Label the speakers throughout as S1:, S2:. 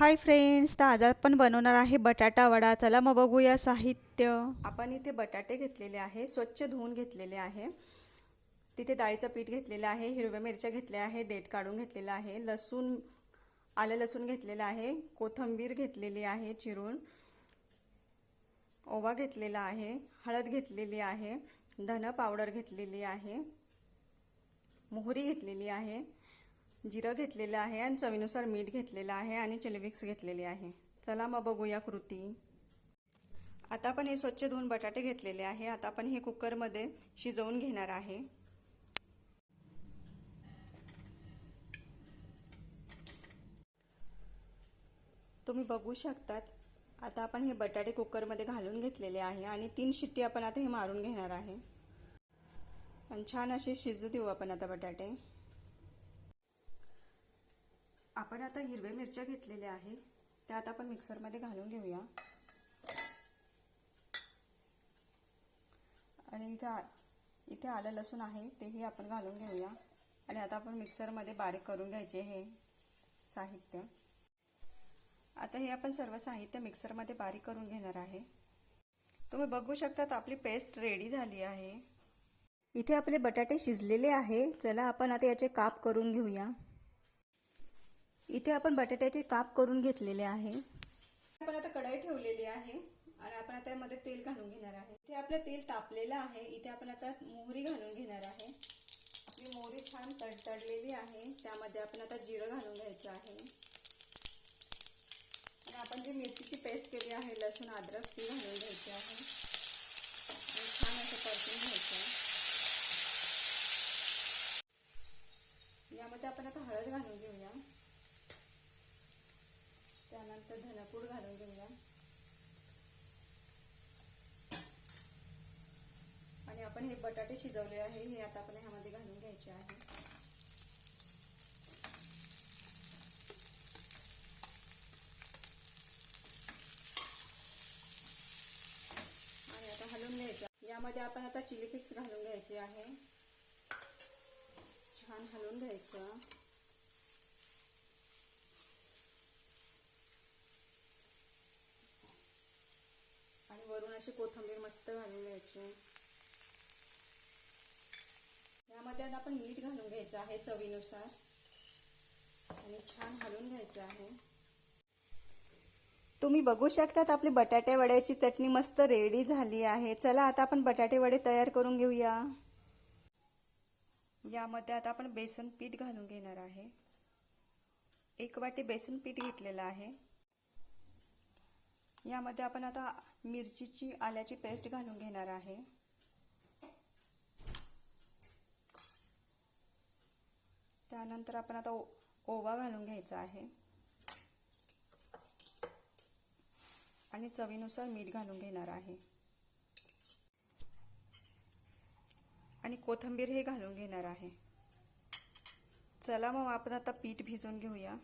S1: Hi friends तर आज आपण बनवणार आहे बटाटा वडा. चला मग बघूया साहित्य. आपण इथे बटाटे घेतलेले आहे स्वच्छ धुवून घेतलेले आहे. तिथे डाळीचं पीठ घेतलेलं आहे हिरव्या मिरच्या घेतल्या आहे देठ काढून घेतलेलं आहे लसूण आलं लसूण घेतलेलं आहे कोथिंबीर घेतलेली आहे चिरून ओवा घेतलेला आहे हळद घेतलेली आहे धन पावडर घेतलेली आहे मोहरी घेतलेली आहे जिरं घेतलेलं आहे आणि चवीनुसार मीठ घेतलेलं आहे आणि चिलविक्स घेतलेली आहे. चला मग बघूया कृती. आता आपण हे स्वच्छ धुवून बटाटे घेतलेले आहे. आता आपण हे कुकरमध्ये शिजवून घेणार आहे. तुम्ही बघू शकतात आता आपण हे बटाटे कुकरमध्ये घालून घेतलेले आहे आणि तीन शिट्टी आपण आता हे मारून घेणार आहे. आणि छान असे शिजू देऊ आपण आता बटाटे. आपण आता हिरव्या मिरच्या घेतलेल्या आहे त्यात आता आपण मिक्सरमध्ये घालून घेऊया. आणि इथे इथे आलं लसूण आहे तेही आपण घालून घेऊया. आणि आता आपण मिक्सरमध्ये बारीक करून घ्यायचे हे साहित्य. आता हे आपण सर्व साहित्य मिक्सरमध्ये बारीक करून घेणार आहे. तुम्ही बघू शकतात आपली पेस्ट रेडी झाली आहे. इथे आपले बटाटे शिजलेले आहे. चला आपण आता याचे काप करून घेऊया. इथे आपण बटाट्याचे काप करून घेतलेले आहे. आपण आता कढाई ठेवलेली आहे आणि आपण आता यामध्ये तेल घालून घेणार आहे. इथे आपलं तेल तापलेलं आहे. इथे आपण आता मोहरी घालून घेणार आहे. आपली मोहरी छान तडतडलेली आहे. त्यामध्ये आपण आता जिरं घालून घ्यायचं आहे. आणि आपण जी मिरचीची पेस्ट केली आहे लसूण अद्रक ती घालून घ्यायची आहे. छान असं परतून घ्यायचं यामध्ये आपण आता हळद घालून घेऊ. त्यानंतर धनापूड घालून घेऊया. आणि आपण हे बटाटे शिजवले आहे हे आता आपण ह्यामध्ये घालून घ्यायचे आहे. आणि आता हलवून घ्यायचं. यामध्ये आपण आता चिली फ्लेक्स घालून घ्यायचे आहे. छान हलवून घ्यायचं आणि वरून अशी कोथंबीर मस्त घालून घ्यायची. यामध्ये आता आपण मीठ घालून घ्यायचं आहे चवीनुसार. आणि छान हलवून घ्यायचं आहे. तुम्ही बघू शकतात आपली बटाटे वड्याची चटणी मस्त रेडी झाली आहे. चला आता आपण बटाटे वडे तयार करून घेऊया. यामध्ये आता आपण बेसन पीठ घालून घेणार आहे. एक वाटी बेसन पीठ घेतलेलं आहे. यामध्ये आपण आता मिरचीची आल्याची पेस्ट घालून घेणार आहे. त्यानंतर आपण आता ओवा घालून घ्यायचा आहे. आणि चवीनुसार मीठ घालून घेणार आहे. आणि कोथिंबीर हे घालून घेणार आहे. चला मग आपण आता पीठ भिजवून घेऊया.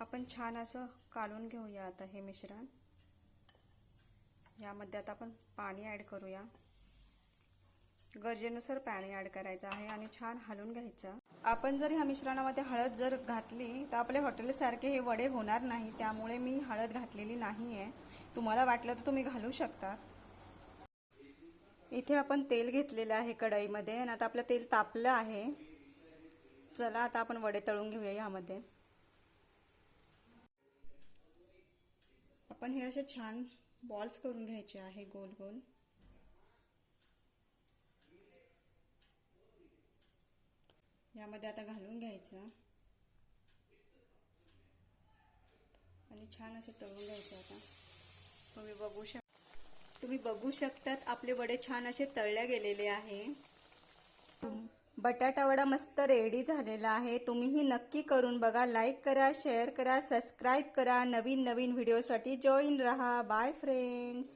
S1: आपण छान असं कालून घेऊया आता हे मिश्रण. यामध्ये आता आपण पाणी ॲड करूया. गरजेनुसार पाणी ॲड करायचं आहे आणि छान हलवून घ्यायचं. आपण जर ह्या मिश्रणामध्ये हळद जर घातली तर आपले हॉटेलसारखे हे वडे होणार नाही. त्यामुळे मी हळद घातलेली नाही आहे तुम्हाला वाटलं तर तुम्ही घालू शकता इथे आपण तेल घेतलेलं आहे कढईमध्ये आणि आता आपलं तेल तापलं आहे. चला आता आपण वडे तळून घेऊया ह्यामध्ये आपण हे असे छान बॉल्स करून घ्यायचे आहे गोल गोल. यामध्ये आता घालून घ्यायचं. आणि छान असे तळून घ्यायचे आता. तुम्ही बघू शक तुम्ही बघू शकतात आपले वडे छान असे तळल्या गेलेले आहे. बटाटावडा मस्त रेडी झालेला आहे. तुम्हीही नक्की करून बघा लाईक करा शेअर करा सबस्क्राईब करा. नवीन नवीन व्हिडिओसाठी जॉईन रहा. Bye friends